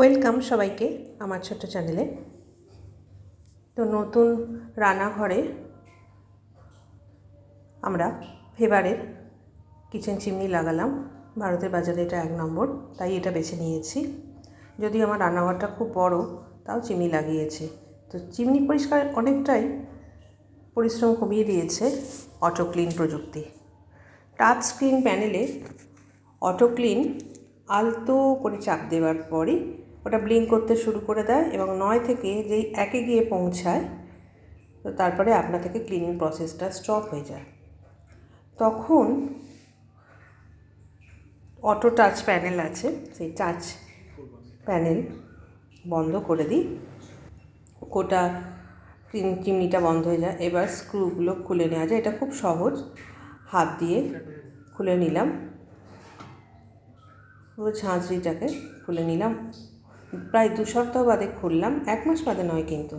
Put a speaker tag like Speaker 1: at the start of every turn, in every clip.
Speaker 1: Welcome সবাইকে আমার ছোট্ট চ্যানেলে। তো নতুন রান্নাঘরে আমরা ফেভারের কিচেন চিমনি লাগালাম। ভারতের বাজারে এটা এক নম্বর, তাই এটা বেছে নিয়েছি। যদি আমার রান্নাঘরটা খুব বড়, তাও চিমনি লাগিয়েছি। তো চিমনি পরিষ্কার অনেকটাই পরিশ্রম কমিয়ে দিয়েছে অটো ক্লিন প্রযুক্তি। টাচ স্ক্রিন প্যানেলে অটো ক্লিন আলতো করে চাপ দেওয়ার পরই ওটা ব্লিঙ্ক করতে শুরু করে দেয় এবং নয় থেকে যেই একে গিয়ে পৌঁছায়, তো তারপরে আপনা থেকে ক্লিনিং প্রসেসটা স্টপ হয়ে যায়। তখন অটো টাচ প্যানেল আছে, সেই টাচ প্যানেল বন্ধ করে দিই। গোটা চিম- চিমনিটা বন্ধ হয়ে যায়। এবার স্ক্রুগুলো খুলে নেওয়া যায়। এটা খুব সহজ। হাত দিয়ে খুলে নিলাম। পুরো ঝাঁঝরিটাকে খুলে নিলাম। প্রায় দু সপ্তাহ বাদে খুললাম, এক মাস বাদে নয় কিন্তু।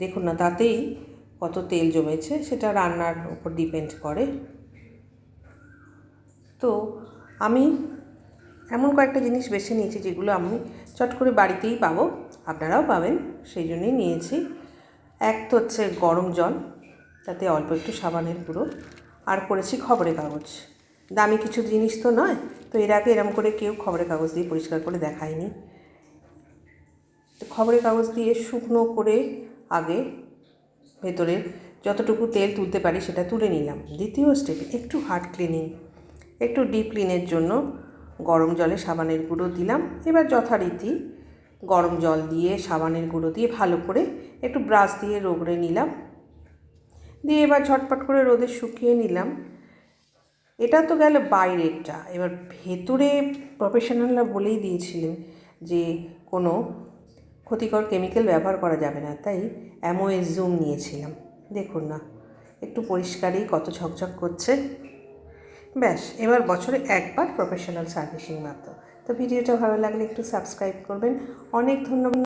Speaker 1: দেখুন না, তাতেই কত তেল জমেছে, সেটা রান্নার উপর ডিপেন্ড করে। তো আমি এমন কয়েকটা জিনিস বেছে নিয়েছি, যেগুলো আমি চট করে বাড়িতেই পাবো, আপনারাও পাবেন, সেই জন্যই নিয়েছি। এক তো হচ্ছে গরম জল, তাতে অল্প একটু সাবানের গুঁড়ো, আর করেছি খবরের কাগজ। দামি কিছু জিনিস তো নয়, তো এর আগে এরম করে কেউ খবরের কাগজ দিয়ে পরিষ্কার করে দেখায়নি। খবরের কাগজ দিয়ে শুকনো করে আগে ভেতরে যতটুকু তেল তুলতে পারি সেটা তুলে নিলাম। দ্বিতীয় স্টেপে একটু হার্ড ক্লিনিং একটু ডিপ ক্লিনের জন্য গরম জলে সাবানের গুঁড়ো দিলাম। এবার যথারীতি গরম জল দিয়ে সাবানের গুঁড়ো দিয়ে ভালো করে একটু ব্রাশ দিয়ে রোগড়ে নিলাম। দিয়ে এবার ঝটপট করে রোদে শুকিয়ে নিলাম। এটা তো গেল বাইরেরটা। এবার ভেতরে প্রফেশনালরা বলেই দিয়েছিলেন যে কোনো ক্ষতিকর কেমিক্যাল ব্যবহার করা যাবে না, তাই অ্যামোয়ে জুম নিয়েছিলাম। দেখুন না, একটু পরিষ্কারই কত ঝকঝক করছে। ব্যাস, এবার বছরে একবার প্রফেশনাল সার্ভিসিং মাত্র। তো ভিডিওটা ভালো লাগলে একটু সাবস্ক্রাইব করবেন। অনেক ধন্যবাদ।